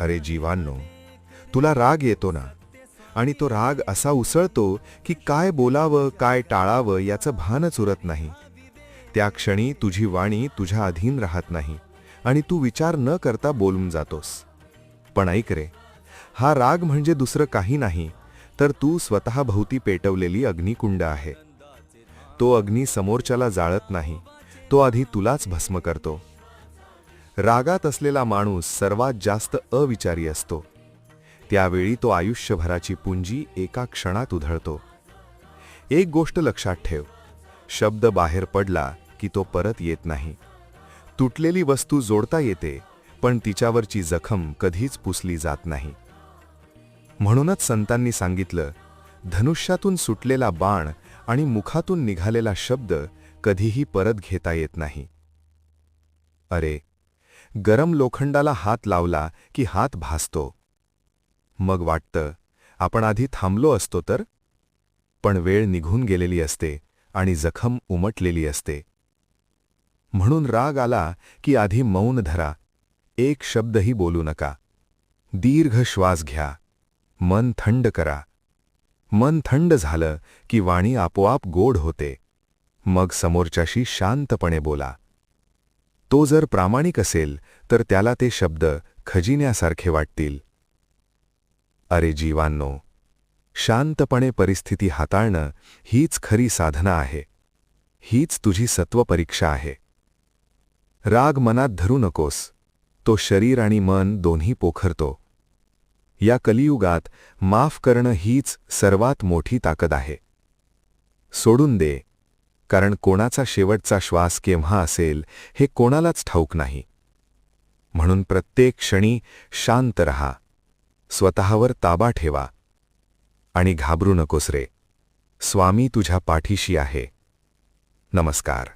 अरे जीवांनो तुला राग येतो ना? आणि तो राग असा उसळतो की काय बोलावं काय टाळावं याचं भानच उरत नाही. त्या क्षणी तुझी वाणी तुझ्या अधीन राहत नाही आणि तू विचार न करता बोलून जातोस. पण ऐक रे हा राग म्हणजे दुसरं काही नाही तर तू स्वतःभोवती पेटवलेली अग्निकुंड आहे. तो अग्नी समोरच्याला जाळत नाही तो आधी तुलाच भस्म करतो. रागात असलेला माणूस सर्वात जास्त अविचारी असतो. त्यावेळी तो आयुष्यभराची पुंजी एका क्षणात उधळतो. एक गोष्ट लक्षात ठेव. शब्द बाहेर पडला की तो परत येत नाही. तुटलेली वस्तू जोडता येते पण तिच्यावरची जखम कधीच पुसली जात नाही. म्हणूनच संतांनी सांगितलं धनुष्यातून सुटलेला बाण आणि मुखातून निघालेला शब्द कधीही परत घेता येत नाही. अरे गरम लोखंडाला हात लावला की हात भासतो. मग वाटतं आपण आधी थांबलो असतो तर? पण वेळ निघून गेलेली असते आणि जखम उमटलेली असते. म्हणून राग आला की आधी मौन धरा एक शब्दही बोलू नका. दीर्घ श्वास घ्या मन थंड करा. मन थंड झालं की वाणी आपोआप गोड होते. मग समोरच्याशी शांतपणे बोला. तो जर प्रामाणिक असेल तर त्याला ते शब्द खजिन्यासारखे वाटतील. अरे जीवांनो शांतपणे परिस्थिती हाताळणं हीच खरी साधना आहे. हीच तुझी सत्वपरीक्षा आहे. राग मनात धरू नकोस. तो शरीर आणि मन दोन्ही पोखरतो. या कलियुगात माफ करणं हीच सर्वात मोठी ताकद आहे. सोडून दे. कारण कोणाचा शेवटचा श्वास केव्हा असेल हे कोणालाच ठाऊक नाही. म्हणून प्रत्येक क्षणी शांत रहा. स्वतःवर ताबा ठेवा. आणि घाबरू नकोस रे. स्वामी तुझ्या पाठीशी आहे. नमस्कार.